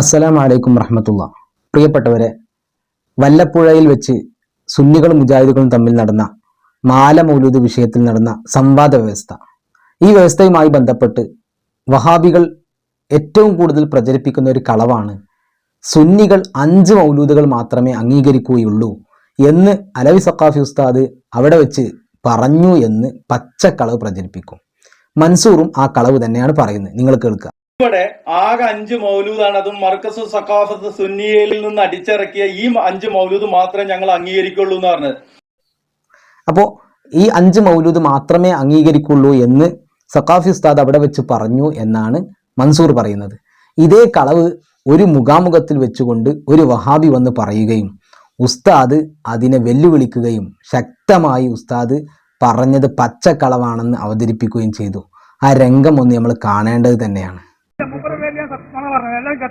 അസ്സലാം വലൈക്കും വറഹമത്തുള്ള. പ്രിയപ്പെട്ടവരെ വല്ലപ്പുഴയിൽ വെച്ച് സുന്നികളും മുജാഹിദുകളും തമ്മിൽ നടന്ന മാല മൗലൂദ് വിഷയത്തിൽ നടന്ന സംവാദ വ്യവസ്ഥ. ഈ വ്യവസ്ഥയുമായി ബന്ധപ്പെട്ട് വഹാബികൾ ഏറ്റവും കൂടുതൽ പ്രചരിപ്പിക്കുന്ന ഒരു കളവാണ് സുന്നികൾ അഞ്ച് മൗലൂദുകൾ മാത്രമേ അംഗീകരിക്കുകയുള്ളൂ എന്ന് അലവി സക്കാഫി ഉസ്താദ് അവിടെ വെച്ച് പറഞ്ഞു എന്ന് പച്ച പച്ചക്കളവ് പ്രചരിപ്പിക്കും. മൻസൂറും ആ കളവ് തന്നെയാണ് പറയുന്നത്. നിങ്ങൾ കേൾക്കുക. ഇവിടെ ആകെ അഞ്ച് മൗലൂദാണ്. അതും മർക്കസ് സക്കാഫത്ത് സുന്നിയയിൽ നിന്ന് അടിച്ചിറക്കിയ ഈ അഞ്ച് മൗലൂദ് മാത്രമേ ഞങ്ങൾ അംഗീകരിക്കുള്ളൂ എന്ന് പറഞ്ഞത്. അപ്പോ ഈ അഞ്ച് മൗലൂദ് മാത്രമേ അംഗീകരിക്കുള്ളൂ എന്ന് സക്കാഫി ഉസ്താദ് അവിടെ വെച്ച് പറഞ്ഞു എന്നാണ് മൻസൂർ പറയുന്നത്. ഇതേ കളവ് ഒരു മുഖാമുഖത്തിൽ വെച്ചുകൊണ്ട് ഒരു വഹാബി വന്ന് പറയുകയും ഉസ്താദ് അതിനെ വെല്ലുവിളിക്കുകയും ശക്തമായി ഉസ്താദ് പറഞ്ഞത് പച്ചക്കളവാണെന്ന് അവതരിപ്പിക്കുകയും ചെയ്തു. ആ രംഗം ഒന്ന് നമ്മൾ കാണേണ്ടത് തന്നെയാണ്. എല്ലാം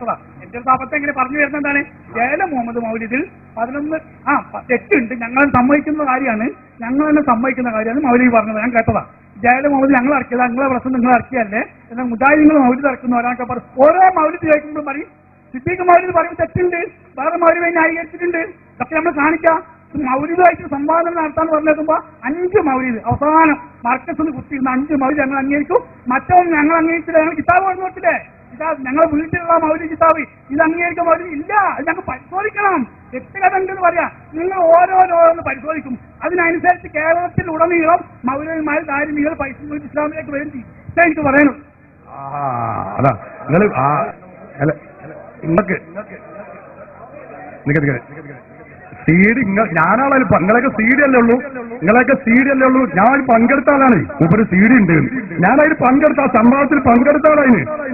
ഇങ്ങനെ പറഞ്ഞു വരുന്നത് എന്താണ്? ജയല മുഹമ്മദ് മൗലിദിൽ പതിനൊന്ന് ആ തെറ്റുണ്ട്. ഞങ്ങൾ സമ്മതിക്കുന്ന കാര്യമാണ്. ഞങ്ങൾ തന്നെ സമ്മതിക്കുന്ന കാര്യമാണ് മൗലി പറഞ്ഞത്. ഞാൻ കേട്ടതാ. ജയല മുഹമ്മദ് ഞങ്ങൾ ഇറക്കിയതാ. നിങ്ങളെ പ്രശ്നം നിങ്ങൾ ഇറക്കിയല്ലേ എന്നാൽ മുജാഹിദിങ്ങൾ മൗലിദ് ഇറക്കുന്ന. ഒരാൾക്ക് പറയും ഓരോ മൗലിദ് കേൾക്കുമ്പോൾ പറയും സിദ്ദീഖ് മൗലിദ് പറയും തെറ്റുണ്ട്. വേറെ മൗലിദ് ന്യായീകരിച്ചിട്ടുണ്ട്. പക്ഷെ നമ്മൾ കാണിക്കാം. മൗലിദായിട്ട് സംവാദം നടത്താൻ പറഞ്ഞേക്കുമ്പോ അഞ്ച് മൗലിദ് അവസാനം മർക്കസിന് കുത്തിയിരുന്ന അഞ്ച് മൗലിദ് ഞങ്ങൾ അംഗീകരിക്കും. മറ്റൊന്നും ഞങ്ങൾ അംഗീകരിച്ചില്ല ഞങ്ങൾ കിതാബ് പറഞ്ഞു നോക്കില്ലേ കിതാബ് ഞങ്ങൾ വീട്ടിലുള്ള മൗലിദ് കിതാബ്. ഇത് അംഗീകരിക്കാൻ മൗലിദ് ഇല്ല അത് ഞങ്ങൾ പരിശോധിക്കണം. എന്ന് പറയാ. നിങ്ങൾ ഓരോരോന്ന് പരിശോധിക്കും. അതിനനുസരിച്ച് കേരളത്തിൽ ഉടനീളം മൗലവിമാർ ധാരിമികൾ പൈസ ഇസ്ലാമിലേക്ക് വേണ്ടി എനിക്ക് പറയണം അതാ നിങ്ങൾ നിങ്ങൾക്ക് നിക്ക്. സീഡി നിങ്ങൾ ഞാനാളെ നിങ്ങളൊക്കെ സീഡി അല്ലേ ഉള്ളൂ? നിങ്ങളൊക്കെ സീഡി അല്ലേ ഉള്ളൂ? ഞാൻ പങ്കെടുത്ത ആളാണ്. മൂപ്പര് സീഡി ഉണ്ട് ഞാൻ അതിൽ പങ്കെടുത്ത ആ സംഭവത്തിൽ പങ്കെടുത്ത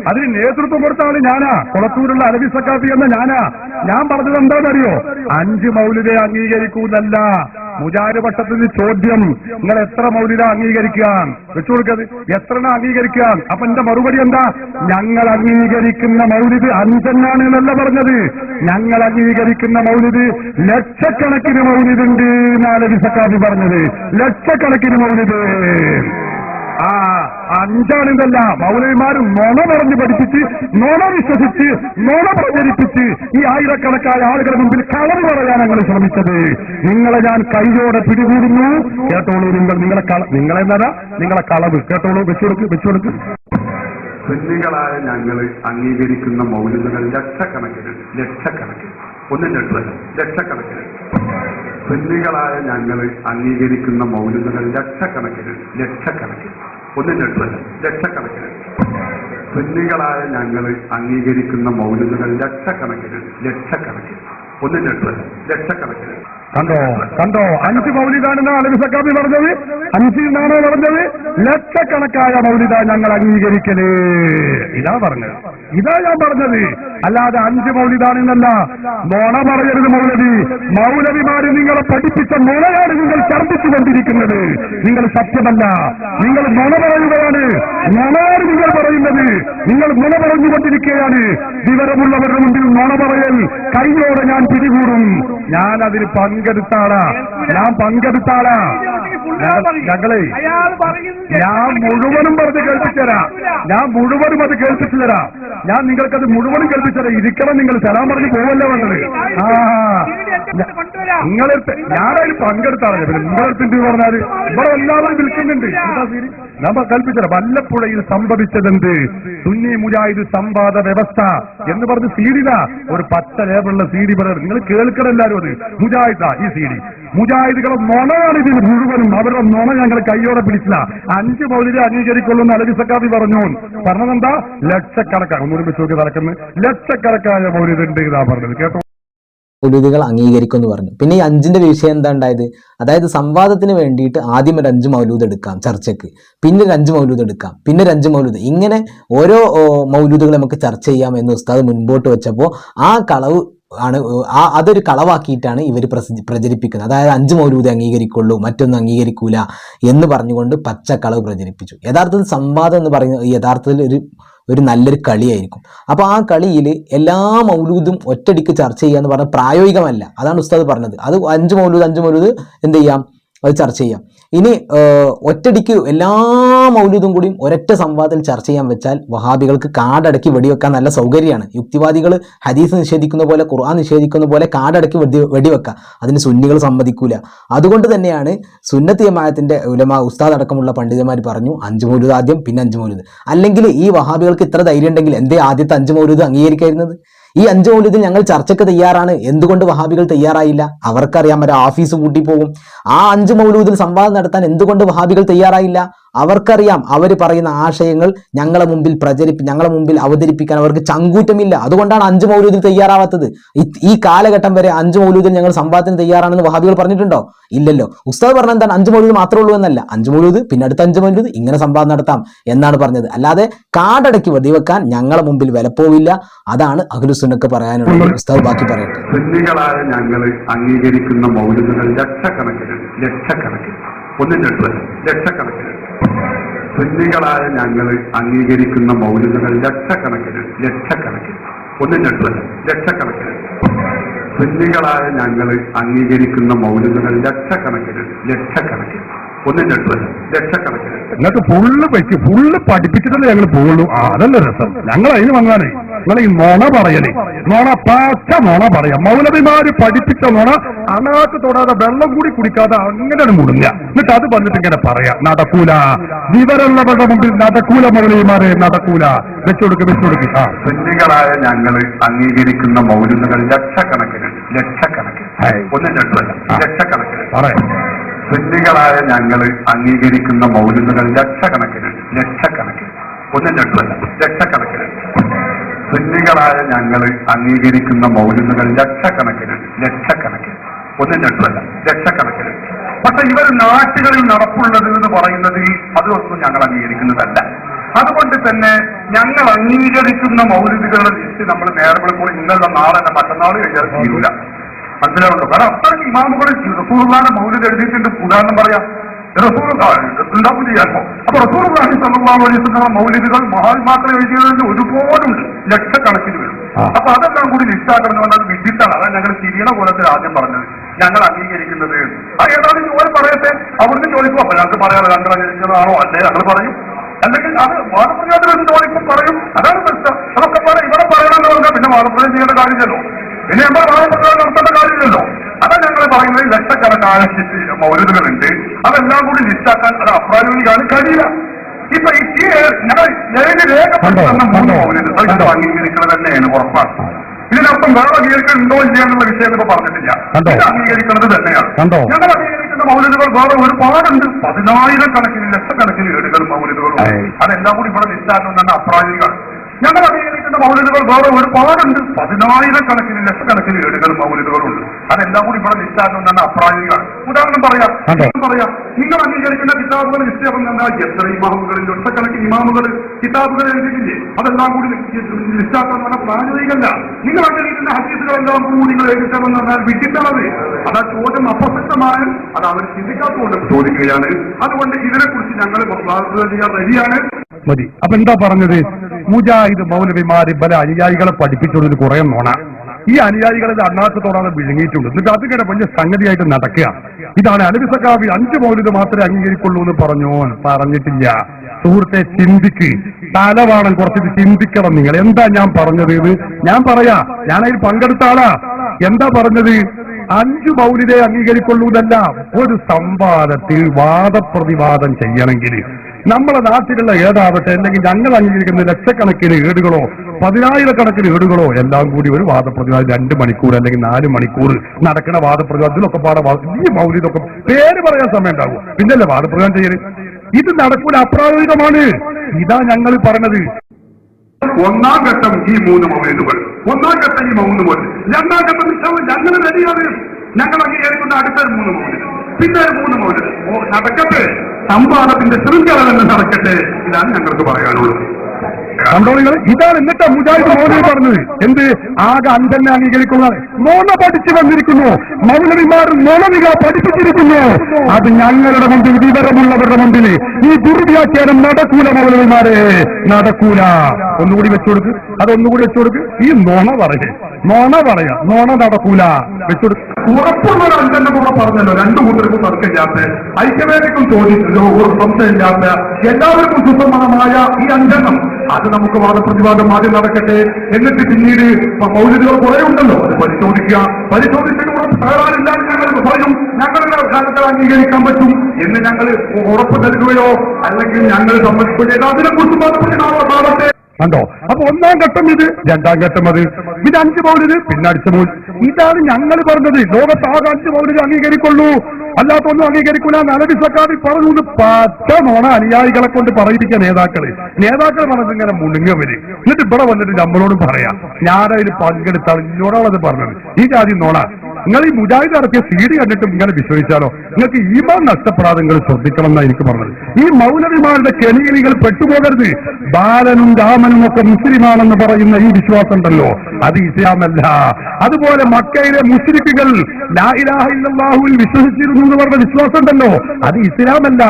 അതിന് നേതൃത്വം കൊടുത്ത ആൾ ഞാനാ. കുളത്തൂരുള്ള അലവി സക്കാഫി എന്ന ഞാനാ. ഞാൻ പറഞ്ഞത് എന്താണെന്നറിയോ? അഞ്ച് മൗലിതെ അംഗീകരിക്കൂന്നല്ല. പക്ഷത്തിന് ചോദ്യം നിങ്ങൾ എത്ര മൗലിത അംഗീകരിക്കാൻ വെച്ചു കൊടുക്കത് എത്ര അംഗീകരിക്കാൻ അപ്പൊ എന്റെ മറുപടി എന്താ? ഞങ്ങൾ അംഗീകരിക്കുന്ന മൗലിത് അഞ്ചെണ്ണാണ് എന്നല്ല പറഞ്ഞത്. ഞങ്ങൾ അംഗീകരിക്കുന്ന മൗലിത് ലക്ഷക്കണക്കിന് മൗലിതുണ്ട് എന്നാണ് സക്കാബി പറഞ്ഞത്. ലക്ഷക്കണക്കിന് മൗലിത് ആ അഞ്ചാണിതല്ല മൗലവിമാർ നുണ നിറഞ്ഞു പഠിപ്പിച്ച് നുണ വിശ്വസിച്ച് നുണ പ്രചരിപ്പിച്ച് ഈ ആയിരക്കണക്കായ ആളുകളുടെ മുമ്പിൽ കളം പറയാൻ ഞങ്ങൾ ശ്രമിച്ചത്. നിങ്ങളെ ഞാൻ കൈയോടെ പിടികൂടുന്നു. കേട്ടോളൂ നിങ്ങൾ നിങ്ങളെ കള നിങ്ങളെ എന്താ നിങ്ങളെ കളവ്. കേട്ടോളൂ വെച്ചുകൊടുക്ക് വെച്ചുകൊടുക്ക് സുന്നികളായ ഞങ്ങൾ അംഗീകരിക്കുന്ന മൗലികകൾ ലക്ഷക്കണക്കിന് ലക്ഷക്കണക്കിന്. ഒന്നും രണ്ടു ലക്ഷക്കണക്കിന്. സുന്നികളായ ഞങ്ങൾ അംഗീകരിക്കുന്ന മൗലികകൾ ലക്ഷക്കണക്കിന് ലക്ഷക്കണക്കിന്. ഒന്നും രണ്ടുമല്ല ലക്ഷക്കണക്കിന്. സുന്നികളായ ഞങ്ങൾ അംഗീകരിക്കുന്ന മൗലികകൾ ലക്ഷക്കണക്കിന് ലക്ഷക്കണക്കിന്. ഒന്നും രണ്ടുമല്ല ലക്ഷക്കണക്കിന്. കണ്ടോ കണ്ടോ അഞ്ച് മൗലിദാണെന്ന് അലവി സക്കാബി പറഞ്ഞത്? അഞ്ചിൽ നിന്നാണോ പറഞ്ഞത്? ലക്ഷക്കണക്കായ മൗലിദ ഞങ്ങൾ അംഗീകരിക്കൽ ഇതാ പറഞ്ഞത്. ഇതാ ഞാൻ പറഞ്ഞത്. അല്ലാതെ അഞ്ച് മൗലിദാണെന്നല്ല നോണ പറയരുത് മൗലവി. മൗലവിമാര് നിങ്ങളെ പഠിപ്പിച്ച നുണയാണ് നിങ്ങൾ ഛർദ്ദിച്ചു കൊണ്ടിരിക്കുന്നത് നിങ്ങൾ സത്യമല്ല. നിങ്ങൾ നുണ പറയുകയാണ് നുണയാണ് നിങ്ങൾ പറയുന്നത്. നിങ്ങൾ നുണ പറഞ്ഞുകൊണ്ടിരിക്കുകയാണ്. വിവരമുള്ളവരുടെ മുമ്പിൽ നുണ പറയൽ കൈയോടെ ഞാൻ പിടികൂടും. ഞാൻ അതിൽ പങ്കെടുത്താളാ ഞാൻ പങ്കെടുത്താളാ ഞങ്ങളെ ഞാൻ മുഴുവനും പറഞ്ഞ് കേൾപ്പിച്ചുതരാം. ഞാൻ മുഴുവനും അത് കേൾപ്പിച്ചുതരാ. ഞാൻ നിങ്ങൾക്കത് മുഴുവനും കേൾപ്പിച്ചുതരാം. ഇരിക്കണം നിങ്ങൾ. സലാം പറഞ്ഞ് പോവല്ലോ വേണ്ടത് ആ. നിങ്ങളെടുത്ത് ഞാനതിൽ പങ്കെടുത്താണ് നിങ്ങളെടുത്തിട്ട് പറഞ്ഞാൽ ഇവിടെ എല്ലാവരും വിൽക്കുന്നുണ്ട് നമ്മ കൽപ്പിച്ചത് വല്ലപ്പുഴയിൽ സംഭവിച്ചതെന്ത്? സുന്നി മുജാഹിദ് സംവാദ വ്യവസ്ഥ എന്ന് പറഞ്ഞ് സീഡിതാ ഒരു പച്ച ലേബറുള്ള സീഡി പറയുന്നത് നിങ്ങൾ കേൾക്കണം എല്ലാവരും അത്. മുജാഹിദ ഈ സീഡി. മുജാഹിദുകളെ നുണയാണ് ഇതിൽ മുഴുവനും. അവരുടെ നുണ ഞങ്ങൾ കൈയോടെ പിടിച്ചില്ല. അഞ്ച് മൗലിക അംഗീകരിക്കുള്ളൂ എന്ന് അലവി സക്കാബി പറഞ്ഞു. പറഞ്ഞതെന്താ ലക്ഷക്കണക്കാണ്. ഒന്നുകൂടി നോക്കി നടക്കുന്നത് ലക്ഷക്കണക്കായ മൗലിക ഇതാ പറഞ്ഞത്. കേട്ടോ? ൾ അംഗീകരിക്കും എന്ന് പറഞ്ഞു. പിന്നെ ഈ അഞ്ചിന്റെ വിഷയം എന്താ ഉണ്ടായത്? അതായത് സംവാദത്തിന് വേണ്ടിയിട്ട് ആദ്യം ഒരു അഞ്ച് മൗലൂദ് എടുക്കാം ചർച്ചയ്ക്ക് പിന്നെ ഒരു അഞ്ച് മൗലൂദ് എടുക്കാം. പിന്നെ ഒരു അഞ്ച് മൗലൂദ്. ഇങ്ങനെ ഓരോ മൗലൂദുകൾ നമുക്ക് ചർച്ച ചെയ്യാം എന്ന് ഉസ്താദ് മുൻപോട്ട് വെച്ചപ്പോൾ ആ കളവ് ആണ് ആ അതൊരു കളവാക്കിയിട്ടാണ് ഇവർ പ്രചരിപ്പിക്കുന്നത്. അതായത് അഞ്ച് മൗലൂദ് അംഗീകരിക്കുള്ളൂ മറ്റൊന്നും അംഗീകരിക്കൂല എന്ന് പറഞ്ഞുകൊണ്ട് പച്ചക്കളവ് പ്രചരിപ്പിച്ചു. യഥാർത്ഥത്തിൽ സംവാദം എന്ന് പറയുന്നത് യഥാർത്ഥത്തിൽ ഒരു ഒരു നല്ലൊരു കളിയായിരിക്കും. അപ്പോൾ ആ കളിയിൽ എല്ലാ മൗലൂദും ഒറ്റടിക്ക് ചർച്ച ചെയ്യുക എന്ന് പറഞ്ഞാൽ പ്രായോഗികമല്ല. അതാണ് ഉസ്താദ് പറഞ്ഞത്. അത് അഞ്ച് മൗലൂദ് അഞ്ച് മൗലൂദ് എന്ത് ചെയ്യാം? അത് ചർച്ച ചെയ്യാം. ഇനി ഒറ്റടിക്ക് എല്ലാ മൗലൂദും കൂടിയും ഒരൊറ്റ സംവാദത്തിൽ ചർച്ച ചെയ്യാൻ വെച്ചാൽ വഹാബികൾക്ക് കാടടക്കി വെടിവെക്കാൻ നല്ല സൗകര്യമാണ്. യുക്തിവാദികൾ ഹദീസ് നിഷേധിക്കുന്ന പോലെ ഖുർആൻ നിഷേധിക്കുന്ന പോലെ കാടടക്കി വെടി വെടിവെക്കുക അതിന് സുന്നികൾ സമ്മതിക്കൂല. അതുകൊണ്ട് തന്നെയാണ് സുന്നത്ത് ജമാഅത്തിന്റെ ഉലമ ഉസ്താദ് അടക്കമുള്ള പണ്ഡിതന്മാർ പറഞ്ഞു അഞ്ച് മൗലൂദ് ആദ്യം പിന്നെ അഞ്ച് മൗലൂദ്. അല്ലെങ്കിൽ ഈ വഹാബികൾക്ക് ഇത്ര ധൈര്യം ഉണ്ടെങ്കിൽ എന്തേ ആദ്യത്തെ അഞ്ച് മൗലൂദ് അംഗീകരിക്കായിരുന്നത് ഈ അഞ്ച് മൗലൂദിൽ ഞങ്ങൾ ചർച്ചയ്ക്ക് തയ്യാറാണ്. എന്തുകൊണ്ട് വഹാബികൾ തയ്യാറായില്ല? അവർക്കറിയാം ഒരു ഓഫീസ് കൂട്ടി പോകും. ആ അഞ്ച് മൗലൂദിൽ സംവാദം നടത്താൻ എന്തുകൊണ്ട് വഹാബികൾ തയ്യാറായില്ല? അവർക്കറിയാം അവർ പറയുന്ന ആശയങ്ങൾ ഞങ്ങളെ മുമ്പിൽ പ്രചരിപ്പി ഞങ്ങളെ മുമ്പിൽ അവതരിപ്പിക്കാൻ അവർക്ക് ചങ്കൂറ്റമില്ല. അതുകൊണ്ടാണ് അഞ്ച് മൗലൂദിൽ തയ്യാറാവാത്തത്. ഈ- കാലഘട്ടം വരെ അഞ്ച് മൗലൂദിൽ ഞങ്ങൾ സംവാദത്തിന് തയ്യാറാണെന്ന് വഹാബികൾ പറഞ്ഞിട്ടുണ്ടോ? ഇല്ലല്ലോ. ഉസ്താദ് പറഞ്ഞ എന്താണ്? അഞ്ച് മൗലൂദ് മാത്രമേ ഉള്ളൂ എന്നല്ല. അഞ്ച് മൗലൂദ് പിന്നെ അടുത്ത അഞ്ച് മൗലൂദ് ഇങ്ങനെ സംവാദം നടത്താം എന്നാണ് പറഞ്ഞത്. അല്ലാതെ കാടടക്കി വെടിവെക്കാൻ ഞങ്ങളെ മുമ്പിൽ വിലപ്പോവില്ല. അതാണ് അഖിലുസുന്നക്ക് പറയാനുള്ളത്. ഉസ്താദ് ബാക്കി പറയട്ടെ. സുന്നികളായ ഞങ്ങൾ അംഗീകരിക്കുന്ന മൗലികങ്ങൾ ലക്ഷക്കണക്കിന് ലക്ഷക്കണക്കിന്. ഒന്നും രണ്ടുമല്ല ലക്ഷക്കണക്കിന്. സുന്നികളായ ഞങ്ങൾ അംഗീകരിക്കുന്ന മൗലികങ്ങൾ ലക്ഷക്കണക്കിന് ലക്ഷക്കണക്കിന്. ഒന്നും രണ്ടുമല്ല ലക്ഷക്കണക്കിന്. സുന്നികളായ ഞങ്ങൾ അംഗീകരിക്കുന്ന മൗലികങ്ങൾ ലക്ഷക്കണക്കിന് ലക്ഷക്കണക്കിന്. ഒന്നും രണ്ടുമല്ല ലക്ഷക്കണക്കിന് നിങ്ങൾക്ക് ഫുള്ള് വെച്ച് ഫുള്ള് പഠിപ്പിച്ചിട്ടല്ലേ ഞങ്ങൾ പോകുള്ളൂ അതല്ല രസം. ഞങ്ങൾ അതിന് വന്നാലേ നിങ്ങൾ ഈ നുണ പറയലേ. നുണ പച്ച നുണ പറയാം. മൗലവിമാര് പഠിപ്പിച്ച നുണ അനാത്ത് തൊടാതെ വെള്ളം കൂടി കുടിക്കാതെ അങ്ങനെ മുടങ്ങുക. എന്നിട്ട് അത് വന്നിട്ട് ഇങ്ങനെ പറയാം നടക്കൂല. വിവരമുള്ളവരുടെ മുമ്പിൽ നടക്കൂല മൗലവിമാരെ നടക്കൂല. വെച്ചുകൊടുക്ക് വെച്ചുകൊടുക്ക് ആ. സുന്നികളായ ഞങ്ങൾ അംഗീകരിക്കുന്ന മൗലികകൾ ലക്ഷക്കണക്കിന് ലക്ഷക്കണക്കിന്. ഒന്നും രണ്ടുമല്ല ലക്ഷക്കണക്കിന്. പറയാം. സുന്നികളായ ഞങ്ങൾ അംഗീകരിക്കുന്ന മൗലികൾ ലക്ഷക്കണക്കിന് ലക്ഷക്കണക്കിന്. ഒന്നും രണ്ടുമല്ല ലക്ഷക്കണക്കിന്. സുന്നികളായ ഞങ്ങൾ അംഗീകരിക്കുന്ന മൗലികൾ ലക്ഷക്കണക്കിന് ലക്ഷക്കണക്കിന്. ഒന്നും രണ്ടുമല്ല ലക്ഷക്കണക്കിന്. പക്ഷെ ഇവർ നാട്ടുകളിൽ നടപ്പുള്ളത് എന്ന് പറയുന്നത് അതൊന്നും ഞങ്ങൾ അംഗീകരിക്കുന്നതല്ല. അതുകൊണ്ട് തന്നെ ഞങ്ങൾ അംഗീകരിക്കുന്ന മൗലികളുടെ ലിസ്റ്റ് നമ്മൾ നേരെ കൂടി ഇന്നല്ല നാളെ മറ്റന്നാൾ കഴിഞ്ഞാൽ മനസ്സിലാവുണ്ടോ കാരണം അത്രയ്ക്ക് ഇമാമുകൾ റസൂറുള്ള മൗലിക എഴുതിയിട്ടുണ്ട് ഉദാഹരണം പറയാം. റസൂർ ഉണ്ടാവും ചെയ്യാമോ അപ്പൊ റസൂർ ഖാനി സല്ലാ അലൈഹി മൗലികൾ മഹാത്മാക്കൾ എഴുതിയതിന് ഒരുപാടുണ്ട് ലക്ഷക്കണക്കിന് വരും. അപ്പൊ അതെല്ലാം കൂടി ലിസ്റ്റാക്കണം പറഞ്ഞാൽ വിഡിത്താണ് അതാണ് ഞങ്ങൾ തിരിയണ പോലത്തെ ആദ്യം പറഞ്ഞത്. ഞങ്ങൾ അംഗീകരിക്കുന്നത്. അത് ഏതാണ് ചോദ്യം പറയട്ടെ. അവിടുന്ന് ചോദിക്കും അപ്പൊ ഞങ്ങൾക്ക് പറയാറ് ഞങ്ങൾ അംഗീകരിക്കുന്നതാണോ അല്ലേ ഞങ്ങൾ പറയും. അല്ലെങ്കിൽ അത് വാദപ്രചാരം ചോദിക്കും പറയും. അതാണ് പ്രശ്നം. അതൊക്കെ പറയാം ഇവിടെ പറയണമെന്ന് പറഞ്ഞാൽ പിന്നെ വാദപ്രചാരം ചെയ്യേണ്ട കാര്യമില്ലല്ലോ. പിന്നെ നമ്മൾ പറയുന്നത്? നടത്തേണ്ട കാര്യമില്ലല്ലോ. അതാ ഞങ്ങൾ പറയുന്നത് ലക്ഷക്കണക്കായ മൗലികളുണ്ട് അതെല്ലാം കൂടി ലിസ്റ്റാക്കാൻ അത് അപ്രായോഗികമാണ് കഴിയില്ല. ഇപ്പൊ ഈ ഞങ്ങൾ രേഖപ്പെടുത്തുന്ന മൂന്ന് ഞങ്ങൾ അംഗീകരിക്കുന്നത് തന്നെയാണ് ഉറപ്പാണ് ഇതിനർത്ഥം വേറെ അംഗീകരിക്കുന്നുണ്ടോ ഇല്ല എന്നുള്ള വിഷയം ഇപ്പൊ പറഞ്ഞിട്ടില്ല? ഇത് അംഗീകരിക്കുന്നത് തന്നെയാണ്? ഞങ്ങൾ അംഗീകരിക്കുന്ന മൗലികകൾ വേറെ ഒരുപാടുണ്ട്. പതിനായിരക്കണക്കിന് ലക്ഷക്കണക്കിന് ഏടുകൾ മൗലികളും അതെ. അതെല്ലാം കൂടി ഇവിടെ ലിസ്റ്റാക്കുന്നത് തന്നെ അപ്രായോഗികമാണ് ഞങ്ങൾ അംഗീകരിക്കുന്ന മൗലികകൾ വേറെ ഒരുപാടുണ്ട് പതിനായിരക്കണക്കിന് ലക്ഷക്കണക്കിന് ഏടുകൾ മൗലികളുണ്ട് അതെല്ലാം കൂടി ഇവിടെ ലിസ്റ്റാക്കുന്നത് തന്നെ അപ്രായോഗികമാണ് ഉദാഹരണം പറയാം പറയാം. നിങ്ങൾ അംഗീകരിക്കുന്ന കിതാബുകൾ ലിസ്റ്റ് എന്താ എത്ര ഇമാമുകളിൽ ലക്ഷക്കണക്കിന് ഇമാമുകൾ കിതാബുകൾ എഴുതിയില്ലേ അതെല്ലാം കൂടി ലിസ്റ്റാക്കാൻ പറഞ്ഞാൽ പ്രായോഗികമല്ല. നിങ്ങൾ അംഗീകരിക്കുന്ന ഹദീസുകളെല്ലാം കൂടി നിങ്ങൾ എഴുതിച്ചതെന്ന് പറഞ്ഞാൽ വിട്ടിട്ടുള്ളത് അത് ആ ചോദ്യം അപ്രസക്തമായ അത് അവർ ചിന്തിക്കാത്തതുകൊണ്ട് ചോദിക്കുകയാണ്. അതുകൊണ്ട് ഇതിനെക്കുറിച്ച് ഞങ്ങൾ ചെയ്യാൻ റെഡിയാണ്. മതി. അപ്പൊ എന്താ പറഞ്ഞത്? മുജാഹിദ് മൗലവിമാര് പല അനുയായികളെ പഠിപ്പിച്ചുള്ളൊരു കുറെ നോണ. ഈ അനുയായികളെ അണ്ണാക്ക് തൊടാതെ വിഴുങ്ങിയിട്ടുണ്ട്. എന്നിട്ട് അതിങ്ങനെ വലിയ സംഗതിയായിട്ട് നടക്കുക. ഇതാണ് അലബിസക്കാവി അഞ്ച് മൗലിത് മാത്രമേ അംഗീകരിക്കുള്ളൂ എന്ന് പറഞ്ഞോ പറഞ്ഞിട്ടില്ല. സുഹൃത്തെ ചിന്തിക്ക്. തലവാണം കുറച്ചിട്ട് ചിന്തിക്കണം നിങ്ങൾ. എന്താ ഞാൻ പറഞ്ഞത് ഇത് ഞാൻ പറയാ ഞാനതിൽ പങ്കെടുത്ത ആളാ. എന്താ പറഞ്ഞത്? അഞ്ചു മൗലിനെ അംഗീകരിക്കുള്ളൂ എന്നല്ല ഒരു സംവാദത്തിൽ വാദപ്രതിവാദം ചെയ്യണമെങ്കിൽ നമ്മളെ നാട്ടിലുള്ള ഏതാവട്ടെ അല്ലെങ്കിൽ ഞങ്ങൾ അംഗീകരിക്കുന്ന ലക്ഷക്കണക്കിന് ഏടുകളോ പതിനായിരക്കണക്കിന് ഏടുകളോ എല്ലാം കൂടി ഒരു വാദപ്രതിവാദം രണ്ട് മണിക്കൂർ അല്ലെങ്കിൽ നാല് മണിക്കൂർ നടക്കുന്ന വാദപ്രതിവാദത്തിലൊക്കെ പാടെ ഈ മൗലിതൊക്കെ പേര് പറയാൻ സമയം ഉണ്ടാവും പിന്നല്ലേ വാദപ്രതിവാദം ചെയ്യൽ? ഇത് നടക്കൂല അപ്രായോഗികമാണ്. ഇതാ ഞങ്ങൾ പറഞ്ഞത് ഒന്നാം ഘട്ടം ഈ മൂന്ന് മൊബൈലുകൾ ഒന്നാം ഘട്ടം ഈ മൂന്ന് മൊബൈൽ രണ്ടാം ഘട്ടം ഞങ്ങൾ റെഡിയാണ് ഞങ്ങൾ അംഗീകരിക്കുന്ന അടുത്ത മൂന്ന് മൊബൈൽ പിന്നെ മൂന്ന് മൊബൈൽ നടക്കട്ടെ. സംവാദത്തിന്റെ ശൃംഖല തന്നെ നടക്കട്ടെ ഇതാണ് ഞങ്ങൾക്ക് പറയാനുള്ളത്. ഇതാണ് എന്നിട്ട് മുജാഹിദ് മോനെ പറഞ്ഞത്. എന്ത്? ആകെ അന്ധനെ അംഗീകരിക്കുന്ന മോന പഠിച്ചു വന്നിരിക്കുന്നു. മൗലവിമാർ നോണവിക പഠിപ്പിച്ചിരിക്കുന്നു. അത് ഞങ്ങളുടെ മുമ്പിൽ വിവരമുള്ളവരുടെ മുമ്പിൽ. ഈ ദുർവ്യാഖ്യാനം നടക്കൂല മൗലവിമാരെ. നടക്കൂല. ഒന്നുകൂടി വെച്ചുകൊടുക്ക് അതൊന്നുകൂടി വെച്ചുകൊടുക്ക് ഈ നോണ പറയേ നോണ പറയാ. നോണ നടക്കൂല. ഉറപ്പുള്ള അഞ്ചെണ്ണം കൂടെ പറഞ്ഞല്ലോ. രണ്ടു കൂട്ടർക്കും തർക്കമില്ലാത്ത ഐക്യവേദിക്കും ചോദിച്ചല്ലോ ഒരു സംശയമില്ലാത്ത എല്ലാവർക്കും സുസമ്മതമായ ഈ അഞ്ചെണ്ണം. അത് നമുക്ക് വാദപ്രതിവാദം ആദ്യം നടക്കട്ടെ എന്നിട്ട് പിന്നീട് മൗലികൾ കുറെ ഉണ്ടല്ലോ. അത് പരിശോധിക്കുക. പരിശോധിച്ചിട്ട് തകരാറില്ല ഞങ്ങൾ പറയും. ഞങ്ങളുടെ കാര്യങ്ങൾ അംഗീകരിക്കാൻ പറ്റും എന്ന് ഞങ്ങൾ ഉറപ്പ് നൽകുകയോ അല്ലെങ്കിൽ ഞങ്ങൾ സമ്മതിക്കുകയോ അതിനെക്കുറിച്ച് മാത്രമേ കണ്ടോ? അപ്പൊ ഒന്നാം ഘട്ടം ഇത് രണ്ടാം ഘട്ടം അത്. ഇത് അഞ്ച് പൗരത് പിന്നെ അടിച്ച പൗര് ഇതാണ് ഞങ്ങൾ പറഞ്ഞത്. ലോകത്താകെ അഞ്ച് പൗരത് അംഗീകരിക്കുള്ളൂ. അല്ലാത്ത ഒന്നും അംഗീകരിക്കൂല. നലവി സക്കാബി പറഞ്ഞു എന്ന് പച്ച നോണ അനുയായികളെ കൊണ്ട് പറയിപ്പിക്കുക നേതാക്കൾ. നേതാക്കൾ പറഞ്ഞത് ഇങ്ങനെ മുണുങ്ങവര്. എന്നിട്ട് ഇവിടെ വന്നിട്ട് നമ്മളോട് പറയാം ഞാനതിൽ പങ്കെടുത്താൽ ഇന്നോടാണത് പറഞ്ഞത്. ഈ ജാതി നോണ നിങ്ങൾ ഈ മുജാഹിദ് നടത്തിയ സീഡി കണ്ടിട്ടും ഇങ്ങനെ വിശ്വസിച്ചാലോ? നിങ്ങൾക്ക് ഈമാൻ നഷ്ടപ്പെടാതെ നിങ്ങൾ ശ്രദ്ധിക്കണം എന്നാണ് എനിക്ക് പറഞ്ഞത്. ഈ മൗലവിമാരുടെ കെണിയിൽ നിങ്ങൾ പെട്ടുപോകരുത്. ബാലനും രാമനും ഒക്കെ മുസ്ലിമാണെന്ന് പറയുന്ന ഈ വിശ്വാസം ഉണ്ടല്ലോ അത് ഇസ്ലാമല്ല. അതുപോലെ മക്കയിലെ മുസ്ലിക്കുകൾ ലാഹിലാഹില്ലാഹുവിൽ വിശ്വസിച്ചിരുന്നു എന്ന് പറഞ്ഞ വിശ്വാസം ഉണ്ടല്ലോ അത് ഇസ്ലാമല്ല.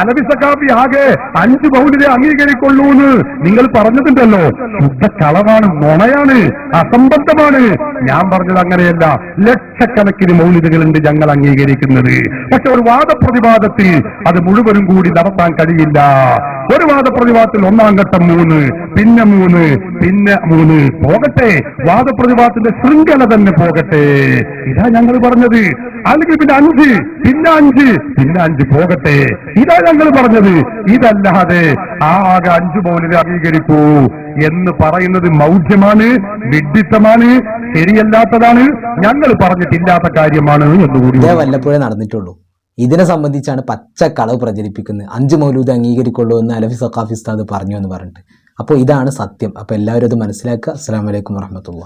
അലബിസക്കാപ്പി ആകെ അഞ്ച് പൗലിനെ അംഗീകരിക്കൊള്ളൂ എന്ന് നിങ്ങൾ പറഞ്ഞിട്ടുണ്ടല്ലോ ശുദ്ധ കളവാണ് നുണയാണ് അസംബന്ധമാണ്. ഞാൻ പറഞ്ഞത് അങ്ങനെയല്ല. ലക്ഷക്കണക്കിന് മൗലികകളുണ്ട് ഞങ്ങൾ അംഗീകരിക്കുന്നത്. പക്ഷെ ഒരു വാദപ്രതിവാദത്തിൽ അത് മുഴുവനും കൂടി നടത്താൻ കഴിയില്ല. ഒരു വാദപ്രതിവാദത്തിൽ ഒന്നാം ഘട്ടം മൂന്ന് പിന്നെ മൂന്ന് പിന്നെ മൂന്ന്. പോകട്ടെ. വാദപ്രതിവാദത്തിന്റെ ശൃംഖല തന്നെ പോകട്ടെ. ഇതാ ഞങ്ങൾ പറഞ്ഞത്. അല്ലെങ്കിൽ പിന്നെ അഞ്ച് പിന്നെ അഞ്ച് പിന്നെ അഞ്ച് പോകട്ടെ. ഇതാ ഞങ്ങൾ പറഞ്ഞത്. ഇതല്ലാതെ ആകെ അഞ്ചു പോലെ അംഗീകരിക്കൂ എന്ന് പറയുന്നത് മൗഢ്യമാണ് വിഡിത്തമാണ് ശരിയല്ലാത്തതാണ്. ഞങ്ങൾ പറഞ്ഞിട്ടില്ലാത്ത കാര്യമാണ് എന്നുകൂടി വല്ലപ്പോഴേ നടന്നിട്ടുള്ളൂ. ഇതിനെ സംബന്ധിച്ചാണ് പച്ച കളവ് പ്രചരിപ്പിക്കുന്നത്. അഞ്ച് മൗലൂദ് അംഗീകരിക്കുള്ളൂ എന്ന് അലഫി സഖാഫി പറഞ്ഞു എന്ന് പറഞ്ഞിട്ട്. അപ്പോൾ ഇതാണ് സത്യം. അപ്പോൾ എല്ലാവരും അത് മനസ്സിലാക്കുക. അസ്സാം വലൈക്കും വർഹമത്തുള്ള